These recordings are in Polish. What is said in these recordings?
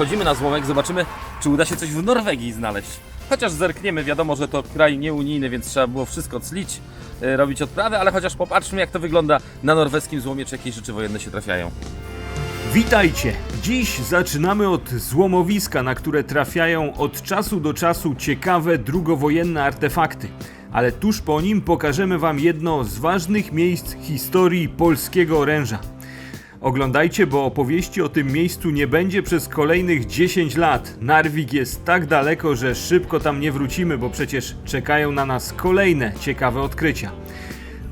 wchodzimy na złomek, zobaczymy, czy uda się coś w Norwegii znaleźć. Chociaż zerkniemy, wiadomo, że to kraj nieunijny, więc trzeba było wszystko clić, e, robić odprawy, ale chociaż popatrzmy, jak to wygląda na norweskim złomie, czy jakieś rzeczy wojenne się trafiają. Witajcie! Dziś zaczynamy od złomowiska, na które trafiają od czasu do czasu ciekawe drugowojenne artefakty. Ale tuż po nim pokażemy Wam jedno z ważnych miejsc historii polskiego oręża. Oglądajcie, bo opowieści o tym miejscu nie będzie przez kolejnych 10 lat. Narwik jest tak daleko, że szybko tam nie wrócimy, bo przecież czekają na nas kolejne ciekawe odkrycia.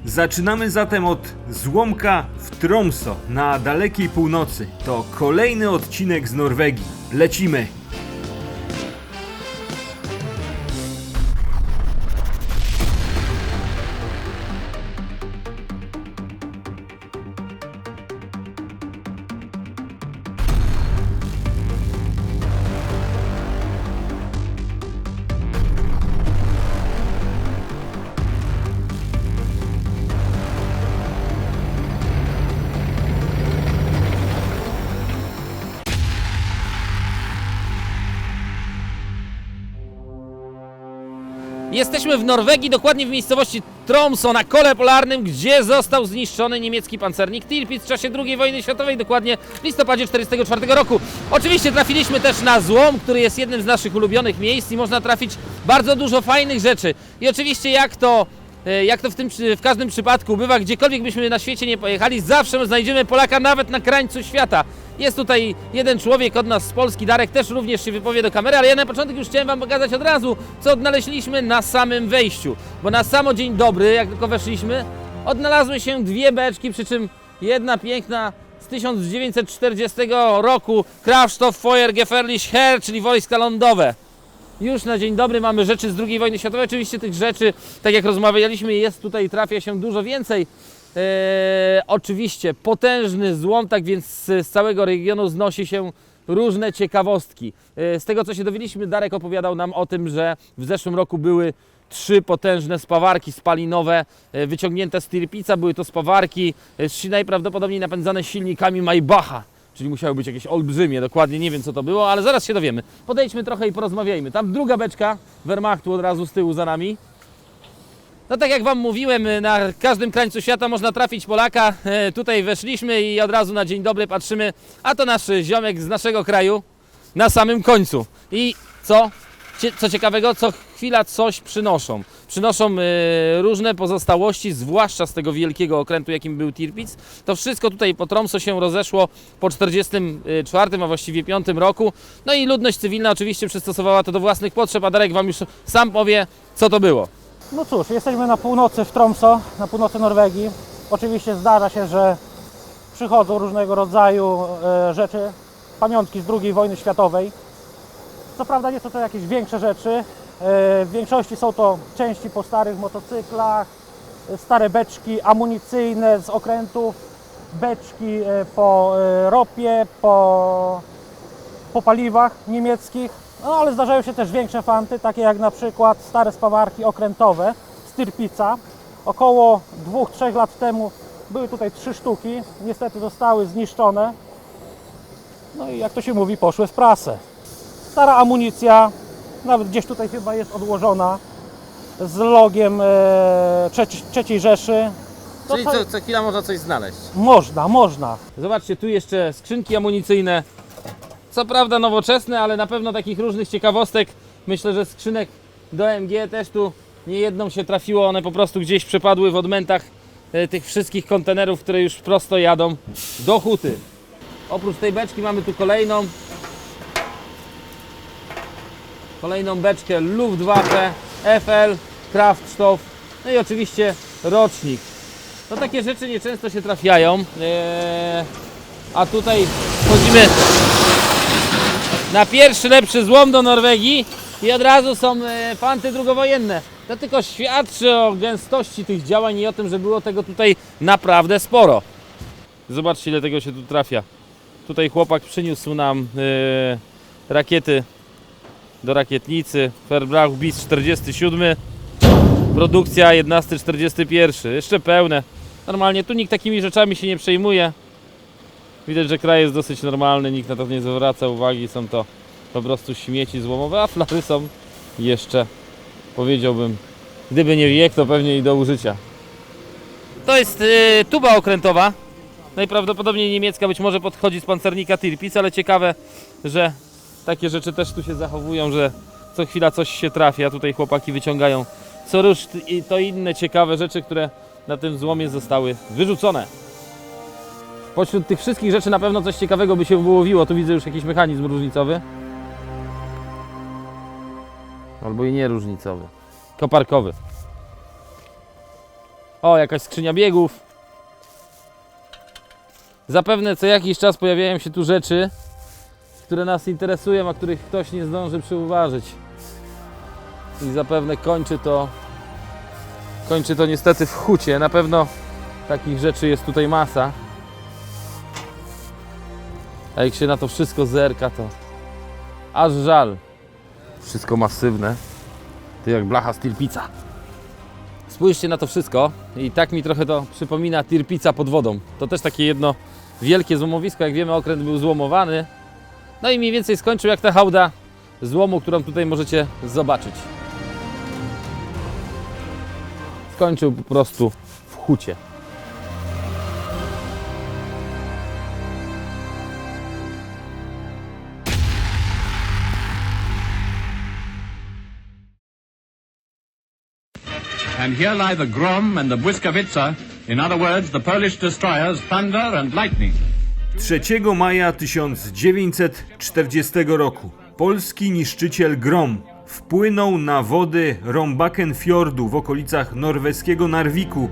Zaczynamy zatem od złomka w Tromso na dalekiej północy. To kolejny odcinek z Norwegii. Lecimy! Jesteśmy w Norwegii, dokładnie w miejscowości Tromso na kole polarnym, gdzie został zniszczony niemiecki pancernik Tirpitz w czasie II wojny światowej, dokładnie w listopadzie 1944 roku. Oczywiście trafiliśmy też na złom, który jest jednym z naszych ulubionych miejsc i można trafić bardzo dużo fajnych rzeczy. I oczywiście jak to e, jak to w, tym, w każdym przypadku bywa, gdziekolwiek byśmy na świecie nie pojechali, zawsze znajdziemy Polaka nawet na krańcu świata. Jest tutaj jeden człowiek od nas z Polski, Darek też również się wypowie do kamery, ale ja na początek już chciałem Wam pokazać od razu, co odnaleźliśmy na samym wejściu. Bo na samo dzień dobry, jak tylko weszliśmy, odnalazły się dwie beczki, przy czym jedna piękna z 1940 roku Kraftstoff Feuer Gefährlich Heer, czyli wojska lądowe. Już na dzień dobry mamy rzeczy z II wojny światowej. Oczywiście tych rzeczy, tak jak rozmawialiśmy, jest tutaj, trafia się dużo więcej. Eee, oczywiście potężny złom, tak więc z, całego regionu znosi się różne ciekawostki. Eee, z tego co się dowiedzieliśmy, Darek opowiadał nam o tym, że w zeszłym roku były trzy potężne spawarki spalinowe e, wyciągnięte z Tirpica. Były to spawarki e, najprawdopodobniej napędzane silnikami Maybacha. Czyli musiały być jakieś olbrzymie, dokładnie nie wiem co to było, ale zaraz się dowiemy. Podejdźmy trochę i porozmawiajmy. Tam druga beczka Wehrmachtu od razu z tyłu za nami. No tak jak Wam mówiłem, na każdym krańcu świata można trafić Polaka. E, Tutaj weszliśmy i od razu na dzień dobry patrzymy, a to nasz ziomek z naszego kraju na samym końcu. I co? Co ciekawego, co chwila coś przynoszą. Przynoszą e, różne pozostałości, zwłaszcza z tego wielkiego okrętu, jakim był Tirpitz. To wszystko tutaj po Tromso się rozeszło po 44, a właściwie 5 roku. No i ludność cywilna oczywiście przystosowała to do własnych potrzeb, a Darek Wam już sam powie, co to było. No cóż, jesteśmy na północy w Tromso, na północy Norwegii. Oczywiście zdarza się, że przychodzą różnego rodzaju e, rzeczy, pamiątki z II wojny światowej. Co prawda nie są to jakieś większe rzeczy. E, w większości są to części po starych motocyklach, e, stare beczki amunicyjne z okrętów, beczki po ropie, po po paliwach niemieckich, no ale zdarzają się też większe fanty, takie jak na przykład stare spawarki okrętowe z Tirpica. Około 2-3 lat temu były tutaj trzy sztuki, niestety zostały zniszczone. No i jak to się mówi, poszły w prasę. Stara amunicja, nawet gdzieś tutaj chyba jest odłożona z logiem e, trzeci, trzeciej Rzeszy. To Czyli co, co chwila można coś znaleźć. Można, można. Zobaczcie, tu jeszcze skrzynki amunicyjne. Co prawda nowoczesne, ale na pewno takich różnych ciekawostek. Myślę, że skrzynek do MG też tu nie jedną się trafiło. One po prostu gdzieś przepadły w odmętach e, tych wszystkich kontenerów, które już prosto jadą do huty. Oprócz tej beczki mamy tu kolejną. Kolejną beczkę Luftwaffe, FL, Kraftstoff, no i oczywiście rocznik. No takie rzeczy nieczęsto się trafiają. Eee, a tutaj wchodzimy na pierwszy lepszy złom do Norwegii i od razu są e, fanty drugowojenne. To tylko świadczy o gęstości tych działań i o tym, że było tego tutaj naprawdę sporo. Zobaczcie ile tego się tu trafia. Tutaj chłopak przyniósł nam e, rakiety do rakietnicy. Verbrauch bis 47. Produkcja 11.41. Jeszcze pełne. Normalnie tu nikt takimi rzeczami się nie przejmuje. Widać, że kraj jest dosyć normalny, nikt na to nie zwraca uwagi, są to po prostu śmieci złomowe, a flary są jeszcze, powiedziałbym, gdyby nie wiek, to pewnie i do użycia. To jest y, tuba okrętowa, najprawdopodobniej niemiecka, być może podchodzi z pancernika Tirpitz, ale ciekawe, że takie rzeczy też tu się zachowują, że co chwila coś się trafi, a tutaj chłopaki wyciągają co rusz i to inne ciekawe rzeczy, które na tym złomie zostały wyrzucone. Pośród tych wszystkich rzeczy na pewno coś ciekawego by się wyłowiło. Tu widzę już jakiś mechanizm różnicowy. Albo i nie różnicowy. Koparkowy. O, jakaś skrzynia biegów. Zapewne co jakiś czas pojawiają się tu rzeczy, które nas interesują, a których ktoś nie zdąży przyuważyć. I zapewne kończy to kończy to niestety w hucie. Na pewno takich rzeczy jest tutaj masa. A jak się na to wszystko zerka, to aż żal. Wszystko masywne. To jak blacha z tirpica. Spójrzcie na to wszystko i tak mi trochę to przypomina tirpica pod wodą. To też takie jedno wielkie złomowisko. Jak wiemy, okręt był złomowany. No i mniej więcej skończył jak ta hałda złomu, którą tutaj możecie zobaczyć. Skończył po prostu w hucie. And here lie the Grom and the Błyskawica, in other words, the Polish destroyers Thunder and Lightning. 3 maja 1940 roku polski niszczyciel Grom wpłynął na wody Rombakenfjordu w okolicach norweskiego Narviku,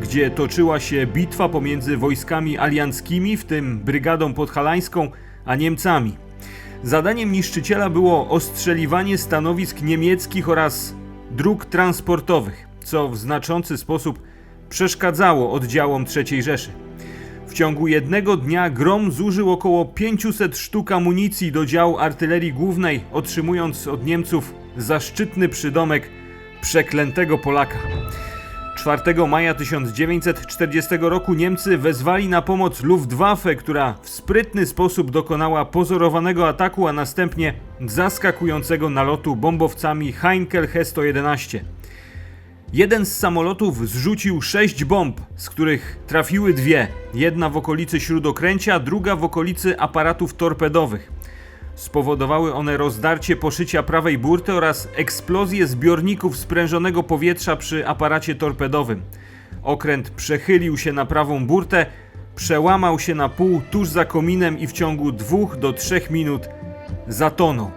gdzie toczyła się bitwa pomiędzy wojskami alianckimi, w tym Brygadą Podhalańską, a Niemcami. Zadaniem niszczyciela było ostrzeliwanie stanowisk niemieckich oraz dróg transportowych, co w znaczący sposób przeszkadzało oddziałom III Rzeszy. W ciągu jednego dnia Grom zużył około 500 sztuk amunicji do działu artylerii głównej, otrzymując od Niemców zaszczytny przydomek przeklętego Polaka. 4 maja 1940 roku Niemcy wezwali na pomoc Luftwaffe, która w sprytny sposób dokonała pozorowanego ataku, a następnie zaskakującego nalotu bombowcami Heinkel He-111. Jeden z samolotów zrzucił sześć bomb, z których trafiły dwie. Jedna w okolicy śródokręcia, druga w okolicy aparatów torpedowych. Spowodowały one rozdarcie poszycia prawej burty oraz eksplozję zbiorników sprężonego powietrza przy aparacie torpedowym. Okręt przechylił się na prawą burtę, przełamał się na pół tuż za kominem i w ciągu 2 do 3 minut zatonął.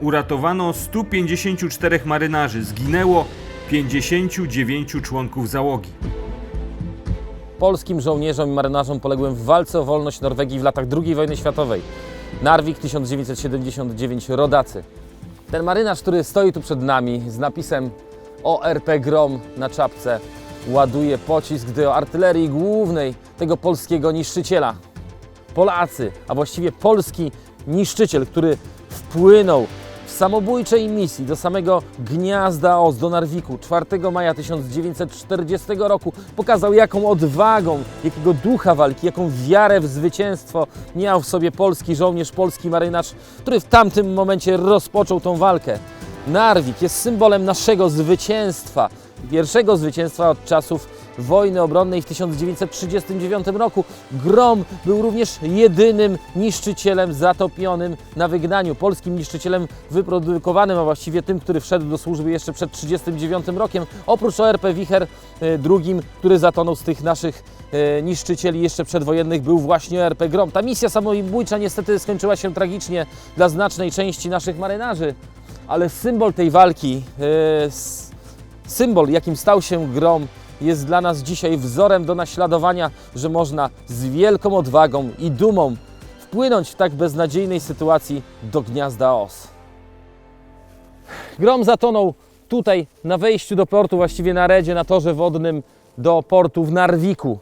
Uratowano 154 marynarzy, zginęło 59 członków załogi. polskim żołnierzom i marynarzom poległym w walce o wolność Norwegii w latach II wojny światowej. Narvik 1979, rodacy. Ten marynarz, który stoi tu przed nami z napisem ORP Grom na czapce, ładuje pocisk do artylerii głównej tego polskiego niszczyciela. Polacy, a właściwie polski niszczyciel, który wpłynął w samobójczej misji do samego gniazda Oz, do Narwiku 4 maja 1940 roku pokazał jaką odwagą, jakiego ducha walki, jaką wiarę w zwycięstwo miał w sobie polski żołnierz, polski marynarz, który w tamtym momencie rozpoczął tą walkę. Narwik jest symbolem naszego zwycięstwa, pierwszego zwycięstwa od czasów wojny obronnej w 1939 roku. Grom był również jedynym niszczycielem zatopionym na wygnaniu, polskim niszczycielem wyprodukowanym, a właściwie tym, który wszedł do służby jeszcze przed 1939 rokiem, oprócz ORP Wicher e, drugim, który zatonął z tych naszych e, niszczycieli jeszcze przedwojennych był właśnie ORP Grom. Ta misja samobójcza niestety skończyła się tragicznie dla znacznej części naszych marynarzy, ale symbol tej walki, e, symbol jakim stał się Grom, jest dla nas dzisiaj wzorem do naśladowania, że można z wielką odwagą i dumą wpłynąć w tak beznadziejnej sytuacji do gniazda os. Grom zatonął tutaj na wejściu do portu, właściwie na redzie, na torze wodnym do portu w Narwiku.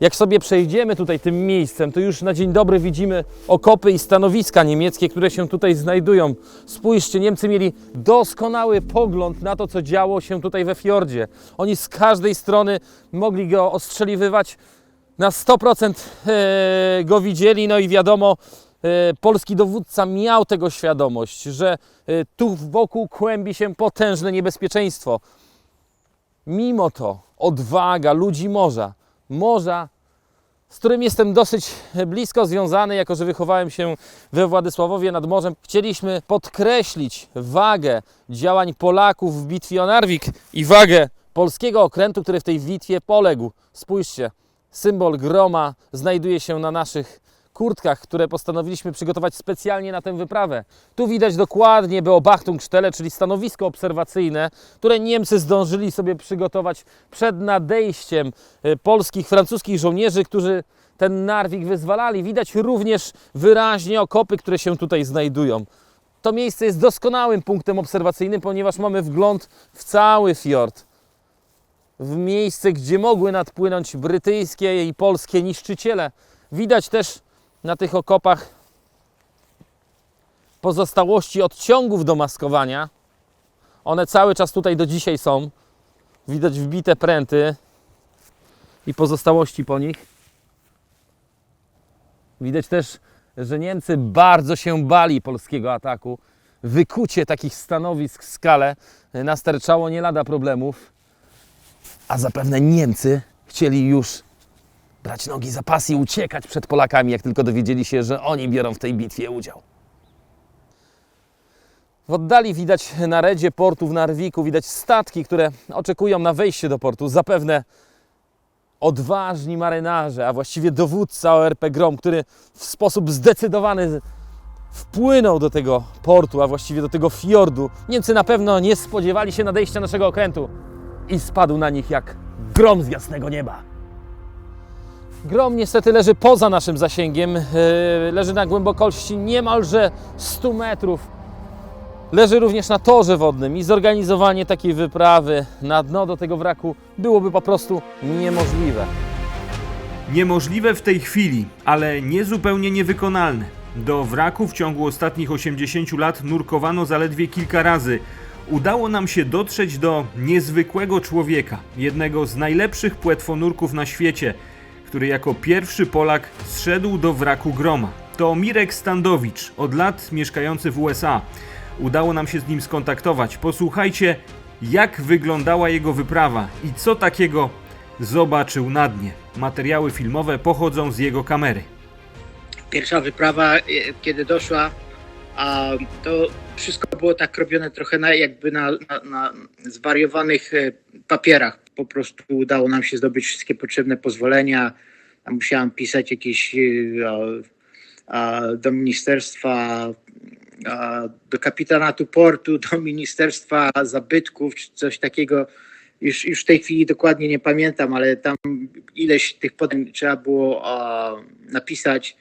Jak sobie przejdziemy tutaj tym miejscem, to już na dzień dobry widzimy okopy i stanowiska niemieckie, które się tutaj znajdują. Spójrzcie, Niemcy mieli doskonały pogląd na to, co działo się tutaj we fiordzie. Oni z każdej strony mogli go ostrzeliwywać na 100% e, go widzieli. No i wiadomo, e, polski dowódca miał tego świadomość, że e, tu wokół kłębi się potężne niebezpieczeństwo. Mimo to odwaga ludzi morza, morza, z którym jestem dosyć blisko związany, jako że wychowałem się we Władysławowie nad morzem, chcieliśmy podkreślić wagę działań Polaków w bitwie o Narwik i wagę polskiego okrętu, który w tej bitwie poległ. Spójrzcie, symbol groma znajduje się na naszych kurtkach, które postanowiliśmy przygotować specjalnie na tę wyprawę. Tu widać dokładnie Beobachtungstelle, czyli stanowisko obserwacyjne, które Niemcy zdążyli sobie przygotować przed nadejściem e, polskich, francuskich żołnierzy, którzy ten Narwik wyzwalali. Widać również wyraźnie okopy, które się tutaj znajdują. To miejsce jest doskonałym punktem obserwacyjnym, ponieważ mamy wgląd w cały fiord w miejsce, gdzie mogły nadpłynąć brytyjskie i polskie niszczyciele. Widać też na tych okopach pozostałości odciągów do maskowania. One cały czas tutaj do dzisiaj są. Widać wbite pręty i pozostałości po nich. Widać też, że Niemcy bardzo się bali polskiego ataku. Wykucie takich stanowisk w skale nasterczało nie lada problemów. A zapewne Niemcy chcieli już brać nogi za pas i uciekać przed Polakami, jak tylko dowiedzieli się, że oni biorą w tej bitwie udział. W oddali widać na redzie portu w Narwiku, widać statki, które oczekują na wejście do portu. Zapewne odważni marynarze, a właściwie dowódca ORP Grom, który w sposób zdecydowany wpłynął do tego portu, a właściwie do tego fiordu. Niemcy na pewno nie spodziewali się nadejścia naszego okrętu i spadł na nich jak grom z jasnego nieba. Grom niestety leży poza naszym zasięgiem, yy, leży na głębokości niemalże 100 metrów. Leży również na torze wodnym i zorganizowanie takiej wyprawy na dno do tego wraku byłoby po prostu niemożliwe. Niemożliwe w tej chwili, ale nie zupełnie niewykonalne. Do wraku w ciągu ostatnich 80 lat nurkowano zaledwie kilka razy. Udało nam się dotrzeć do niezwykłego człowieka, jednego z najlepszych płetwonurków na świecie, który jako pierwszy Polak zszedł do wraku Groma. To Mirek Standowicz, od lat mieszkający w USA. Udało nam się z nim skontaktować. Posłuchajcie, jak wyglądała jego wyprawa i co takiego zobaczył na dnie. Materiały filmowe pochodzą z jego kamery. pierwsza wyprawa, e, kiedy doszła, to wszystko było tak robione trochę na, jakby na, na, na zwariowanych e, papierach. Po prostu udało nam się zdobyć wszystkie potrzebne pozwolenia. Musiałam pisać jakieś e, a, do ministerstwa, a, do kapitanatu portu, do ministerstwa zabytków, czy coś takiego. Już, już w tej chwili dokładnie nie pamiętam, ale tam ileś tych podań trzeba było a, napisać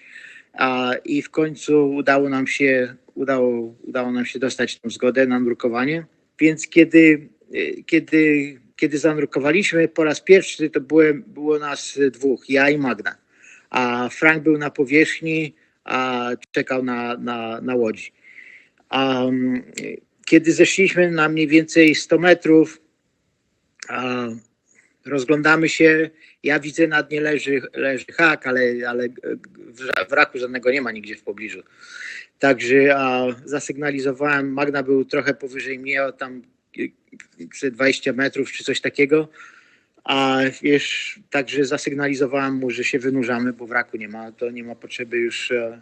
i w końcu udało nam się, udało, udało nam się dostać tą zgodę na nurkowanie. Więc kiedy, e, kiedy, kiedy zanurkowaliśmy po raz pierwszy, to byłem, było nas dwóch, ja i Magda. A Frank był na powierzchni, a czekał na, na, na łodzi. Mm, kiedy zeszliśmy na mniej więcej 100 metrów, rozglądamy się, ja widzę na dnie leży, leży hak, ale, ale wraku żadnego nie ma nigdzie w pobliżu. Także a, zasygnalizowałem, Magna był trochę powyżej mnie, tam 20 metrów czy coś takiego. A wiesz, także zasygnalizowałem mu, że się wynurzamy, bo wraku nie ma, to nie ma potrzeby już e,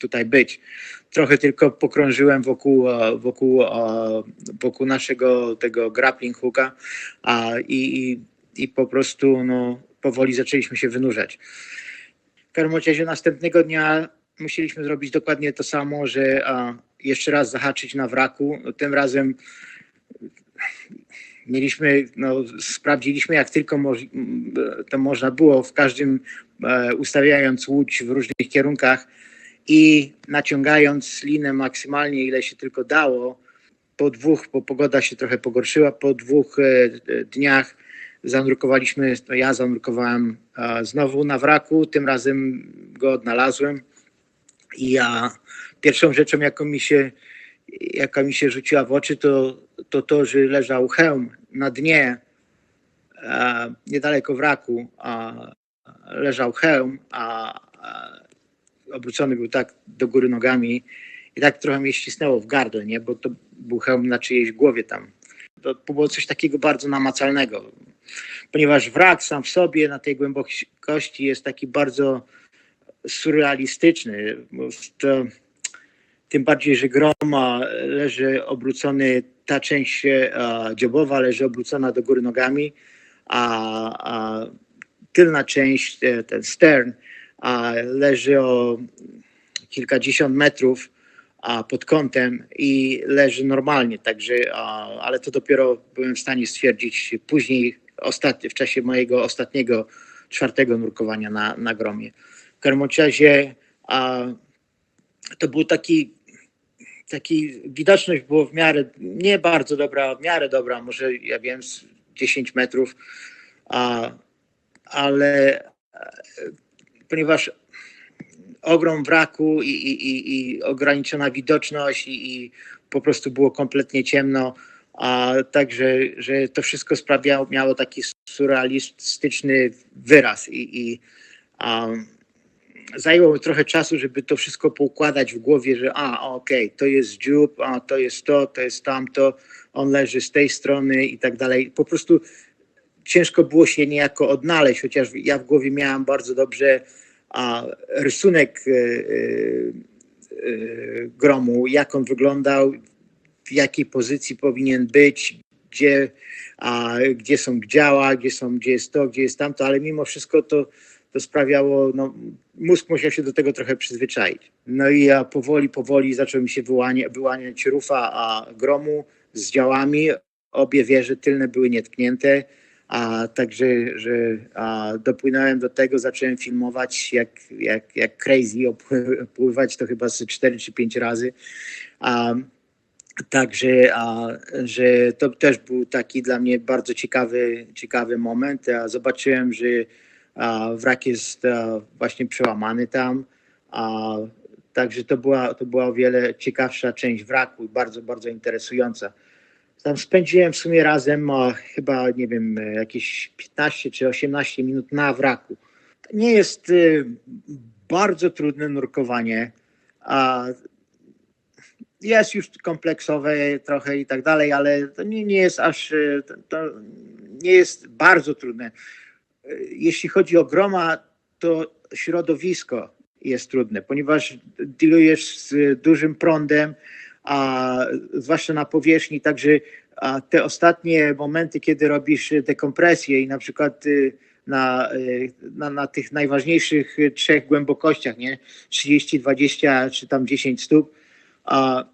tutaj być. Trochę tylko pokrążyłem wokół, e, wokół, e, wokół naszego tego grappling hooka a, i, i, i po prostu no, powoli zaczęliśmy się wynurzać. W każdym razie następnego dnia musieliśmy zrobić dokładnie to samo, że a, jeszcze raz zahaczyć na wraku. No, tym razem mieliśmy, no, sprawdziliśmy jak tylko to można było, w każdym e, ustawiając łódź w różnych kierunkach i naciągając linę maksymalnie ile się tylko dało. Po dwóch, bo pogoda się trochę pogorszyła, po dwóch e, dniach zanurkowaliśmy, to ja zanurkowałem e, znowu na wraku, tym razem go odnalazłem i ja pierwszą rzeczą jaką mi się, jaka mi się rzuciła w oczy to to, to że leżał hełm na dnie e, niedaleko wraku, a leżał hełm, a, a obrócony był tak do góry nogami i tak trochę mnie ścisnęło w gardle, nie? bo to był hełm na czyjejś głowie tam. To było coś takiego bardzo namacalnego, ponieważ wrak sam w sobie na tej głębokości jest taki bardzo surrealistyczny. To, tym bardziej, że groma leży obrócony, ta część dziobowa leży obrócona do góry nogami, a, a tylna część, e, ten stern, leży o kilkadziesiąt metrów pod kątem i leży normalnie, także, ale to dopiero byłem w stanie stwierdzić później, ostatni, w czasie mojego ostatniego, czwartego nurkowania na, na gromie. W każdym razie to był taki, taki, widoczność było w miarę, nie bardzo dobra, w miarę dobra, może ja wiem, z 10 metrów, a, ale e, ponieważ ogrom wraku i, i, i, i ograniczona widoczność i, i po prostu było kompletnie ciemno, a także, że to wszystko sprawiało, miało taki surrealistyczny wyraz i, i um, zajęło mi trochę czasu, żeby to wszystko poukładać w głowie, że a, okej, to jest dziób, a to jest to, to jest tamto, on leży z tej strony i tak dalej. Po prostu ciężko było się niejako odnaleźć, chociaż ja w głowie miałem bardzo dobrze a, rysunek e, e, gromu, jak on wyglądał, w jakiej pozycji powinien być, gdzie, a, gdzie są działa, gdzie, są, gdzie jest to, gdzie jest tamto, ale mimo wszystko to, to sprawiało, no, mózg musiał się do tego trochę przyzwyczaić. No i ja powoli, powoli zaczął mi się wyłaniać, wyłaniać rufa a gromu z działami. Obie wieże tylne były nietknięte, a także, że a, dopłynąłem do tego, zacząłem filmować jak, jak, jak crazy, opływać to chyba z 4 czy 5 razy. A, Także, a, że to też był taki dla mnie bardzo ciekawy, ciekawy moment. A zobaczyłem, że wrak jest a, właśnie przełamany tam. Także to była, to była o wiele ciekawsza część wraku i bardzo, bardzo interesująca. Tam spędziłem w sumie razem a, chyba, nie wiem, e, jakieś 15 czy 18 minut na wraku. To nie jest bardzo trudne nurkowanie. Jest już kompleksowe trochę i tak dalej, ale to nie, nie jest aż, e, to, to nie jest bardzo trudne. Jeśli chodzi o groma, to środowisko jest trudne, ponieważ dealujesz z dużym prądem, a zwłaszcza na powierzchni, także te ostatnie momenty, kiedy robisz dekompresję i na przykład y, na, y, na, na tych najważniejszych trzech głębokościach, nie? 30, 20 czy tam 10 stóp, a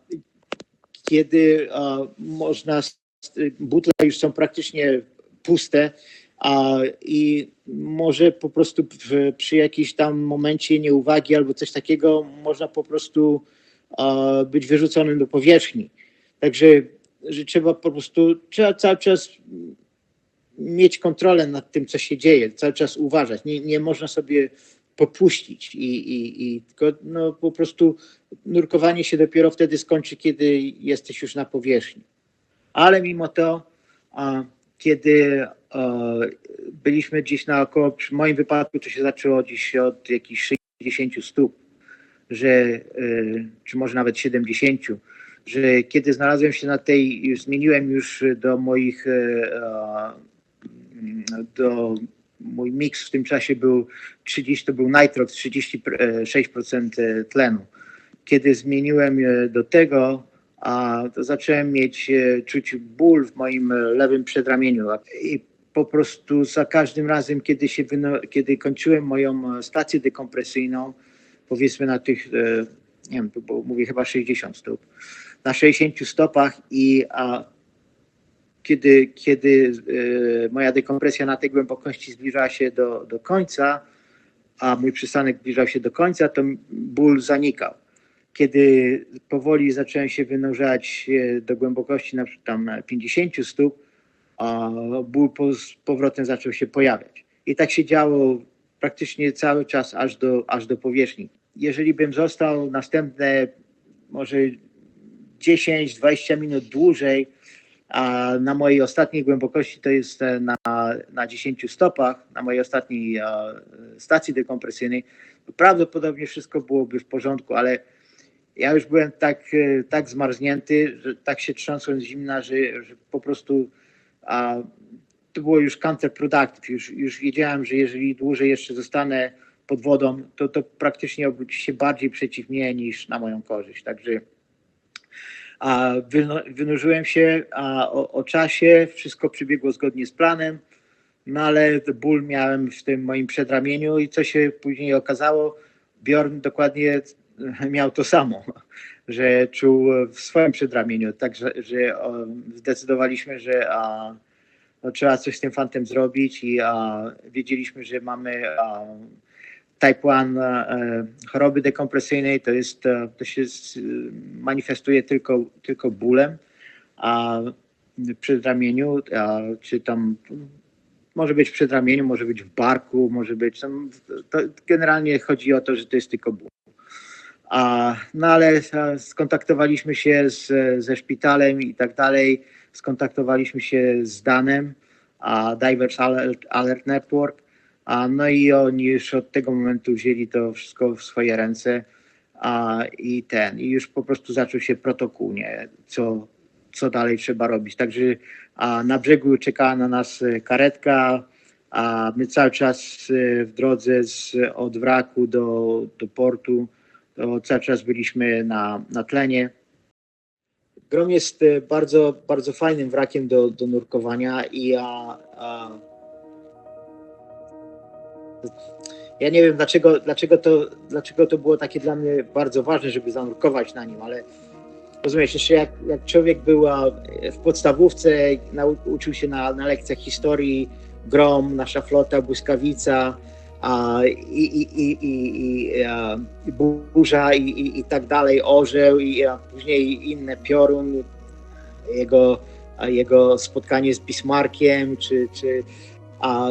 kiedy a, można, butle już są praktycznie puste, a, i może po prostu w, przy jakimś tam momencie nieuwagi albo coś takiego można po prostu a, być wyrzuconym do powierzchni. Także że trzeba po prostu, trzeba cały czas mieć kontrolę nad tym, co się dzieje, cały czas uważać. Nie, nie można sobie popuścić i, i, i tylko no, po prostu nurkowanie się dopiero wtedy skończy, kiedy jesteś już na powierzchni. Ale mimo to, a, kiedy byliśmy gdzieś na około, w moim wypadku to się zaczęło gdzieś od jakichś 60 stóp, że, y, czy może nawet 70, że kiedy znalazłem się na tej, zmieniłem już do moich, e, do mój miks w tym czasie był 30, to był nitrox, 36% tlenu. Kiedy zmieniłem do tego, a to zacząłem mieć, e, czuć ból w moim lewym przedramieniu i po prostu za każdym razem, kiedy, się kiedy kończyłem moją stację dekompresyjną, powiedzmy na tych, e, nie wiem, było, mówię chyba 60 stóp, na 60 stopach i a, kiedy, kiedy e, moja dekompresja na tej głębokości zbliżała się do, do końca, a mój przystanek zbliżał się do końca, to ból zanikał. Kiedy powoli zacząłem się wynurzać e, do głębokości na przykład tam 50 stóp, a ból z powrotem zaczął się pojawiać. I tak się działo praktycznie cały czas aż do, aż do powierzchni. Jeżeli bym został następne może 10-20 minut dłużej, a na mojej ostatniej głębokości to jest na, na 10 stopach, na mojej ostatniej e, stacji dekompresyjnej, prawdopodobnie wszystko byłoby w porządku, ale ja już byłem tak, tak zmarznięty, że tak się trząsłem z zimna, że, że po prostu a, to było już counterproductive. Już, już wiedziałem, że jeżeli dłużej jeszcze zostanę pod wodą, to to praktycznie obróci się bardziej przeciw mnie niż na moją korzyść. Także a wynurzyłem się a o, o czasie, wszystko przebiegło zgodnie z planem, no ale ból miałem w tym moim przedramieniu i co się później okazało, Bjorn dokładnie miał to samo, że czuł w swoim przedramieniu, także że zdecydowaliśmy, że a, no, trzeba coś z tym fantem zrobić i a, wiedzieliśmy, że mamy a, type 1 e, choroby dekompresyjnej, to jest, e, to się z, manifestuje tylko, tylko bólem, a przedramieniu, a, czy tam może być w przedramieniu, może być w barku, może być tam, to generalnie chodzi o to, że to jest tylko ból. A, no ale skontaktowaliśmy się z, ze szpitalem i tak dalej, skontaktowaliśmy się z Danem, a Divers Alert, Alert Network, a, no i oni już od tego momentu wzięli to wszystko w swoje ręce. A, i ten, i już po prostu zaczął się protokół, nie, co, co dalej trzeba robić. Także a, na brzegu czekała na nas karetka, a my cały czas e, w drodze z, od wraku do, do portu, to cały czas byliśmy na, na tlenie. Grom jest e, bardzo, bardzo fajnym wrakiem do, do nurkowania i ja, a, ja nie wiem dlaczego, dlaczego, to, dlaczego to było takie dla mnie bardzo ważne, żeby zanurkować na nim, ale rozumiesz, jeszcze jak, jak człowiek był w podstawówce, nauczył się na, na lekcjach historii, Grom, nasza flota, błyskawica, a, i, i, i, i, i, a, burza i, i, i tak dalej, orzeł i a później inne piorun, jego, a jego spotkanie z Bismarckiem, czy, czy a,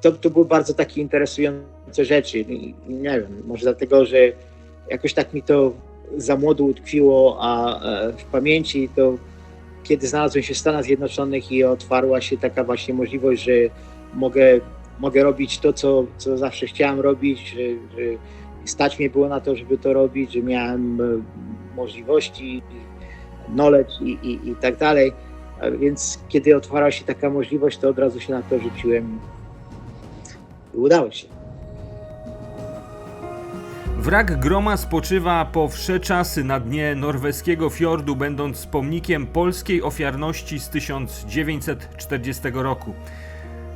to, to były bardzo takie interesujące rzeczy. Nie wiem, może dlatego, że jakoś tak mi to za młodu utkwiło a, e, w pamięci, to kiedy znalazłem się w Stanach Zjednoczonych i otwarła się taka właśnie możliwość, że mogę, mogę robić to, co, co zawsze chciałem robić, że, że stać mnie było na to, żeby to robić, że miałem e, możliwości, knowledge i, i, i tak dalej. Więc kiedy otwarła się taka możliwość, to od razu się na to rzuciłem i udało się. Wrak Groma spoczywa po wsze czasy na dnie norweskiego fiordu, będąc pomnikiem polskiej ofiarności z 1940 roku.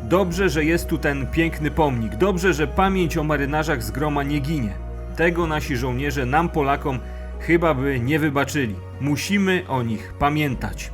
Dobrze, że jest tu ten piękny pomnik. Dobrze, że pamięć o marynarzach z Groma nie ginie. Tego nasi żołnierze nam Polakom chyba by nie wybaczyli. Musimy o nich pamiętać.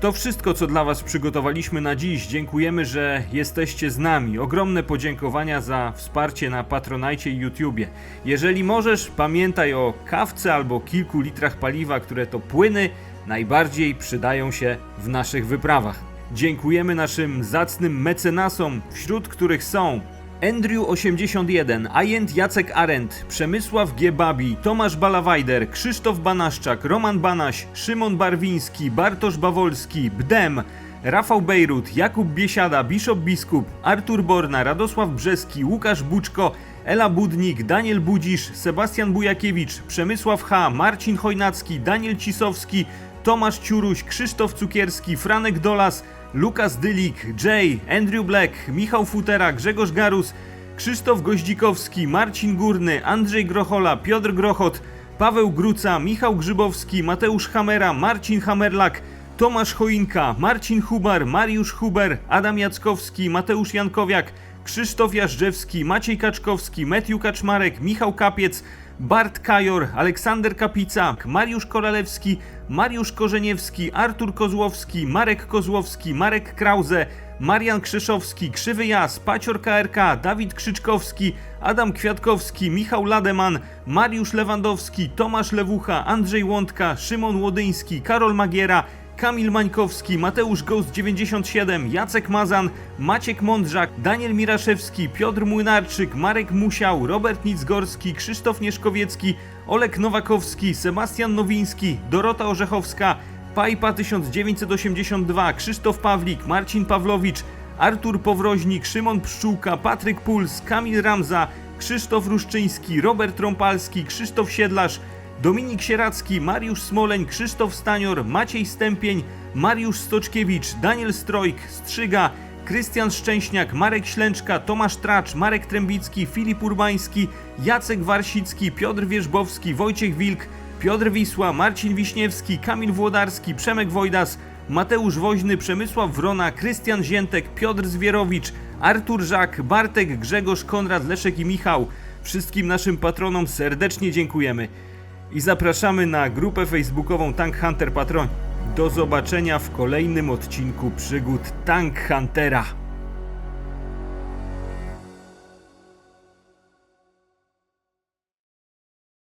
To wszystko, co dla Was przygotowaliśmy na dziś. Dziękujemy, że jesteście z nami. Ogromne podziękowania za wsparcie na Patronajcie i YouTubie. Jeżeli możesz, pamiętaj o kawce albo kilku litrach paliwa, które to płyny najbardziej przydają się w naszych wyprawach. Dziękujemy naszym zacnym mecenasom, wśród których są Andrew81, Ajent Jacek Arendt, Przemysław G. Babi, Tomasz Balawajder, Krzysztof Banaszczak, Roman Banaś, Szymon Barwiński, Bartosz Bawolski, Bdem, Rafał Bejrut, Jakub Biesiada, Bishop Biskup, Artur Borna, Radosław Brzeski, Łukasz Buczko, Ela Budnik, Daniel Budzisz, Sebastian Bujakiewicz, Przemysław H., Marcin Chojnacki, Daniel Cisowski, Tomasz Ciuruś, Krzysztof Cukierski, Franek Dolas, Lukas Dylik, Jay, Andrew Black, Michał Futera, Grzegorz Garus, Krzysztof Goździkowski, Marcin Górny, Andrzej Grochola, Piotr Grochot, Paweł Gruca, Michał Grzybowski, Mateusz Hamera, Marcin Hamerlak, Tomasz Choinka, Marcin Hubar, Mariusz Huber, Adam Jackowski, Mateusz Jankowiak, Krzysztof Jażdżewski, Maciej Kaczkowski, Matthew Kaczmarek, Michał Kapiec, Bart Kajor, Aleksander Kapica, Mariusz Koralewski, Mariusz Korzeniewski, Artur Kozłowski, Marek Kozłowski, Marek Krause, Marian Krzeszowski, Krzywy Jas, Pacior KRK, Dawid Krzyczkowski, Adam Kwiatkowski, Michał Lademan, Mariusz Lewandowski, Tomasz Lewucha, Andrzej Łądka, Szymon Łodyński, Karol Magiera, Kamil Mańkowski, Mateusz Ghost 97, Jacek Mazan, Maciek Mądrzak, Daniel Miraszewski, Piotr Młynarczyk, Marek Musiał, Robert Nicgorski, Krzysztof Nieszkowiecki, Olek Nowakowski, Sebastian Nowiński, Dorota Orzechowska, Pajpa 1982, Krzysztof Pawlik, Marcin Pawlowicz, Artur Powroźnik, Szymon Pszczółka, Patryk Puls, Kamil Ramza, Krzysztof Ruszczyński, Robert Trąpalski, Krzysztof Siedlarz, Dominik Sieracki, Mariusz Smoleń, Krzysztof Stanior, Maciej Stępień, Mariusz Stoczkiewicz, Daniel Strojk, Strzyga, Krystian Szczęśniak, Marek Ślęczka, Tomasz Tracz, Marek Trębicki, Filip Urbański, Jacek Warsicki, Piotr Wierzbowski, Wojciech Wilk, Piotr Wisła, Marcin Wiśniewski, Kamil Włodarski, Przemek Wojdas, Mateusz Woźny, Przemysław Wrona, Krystian Ziętek, Piotr Zwierowicz, Artur Żak, Bartek, Grzegorz, Konrad, Leszek i Michał. Wszystkim naszym patronom serdecznie dziękujemy i zapraszamy na grupę facebookową Tank Hunter Patroń. Do zobaczenia w kolejnym odcinku przygód Tank Huntera.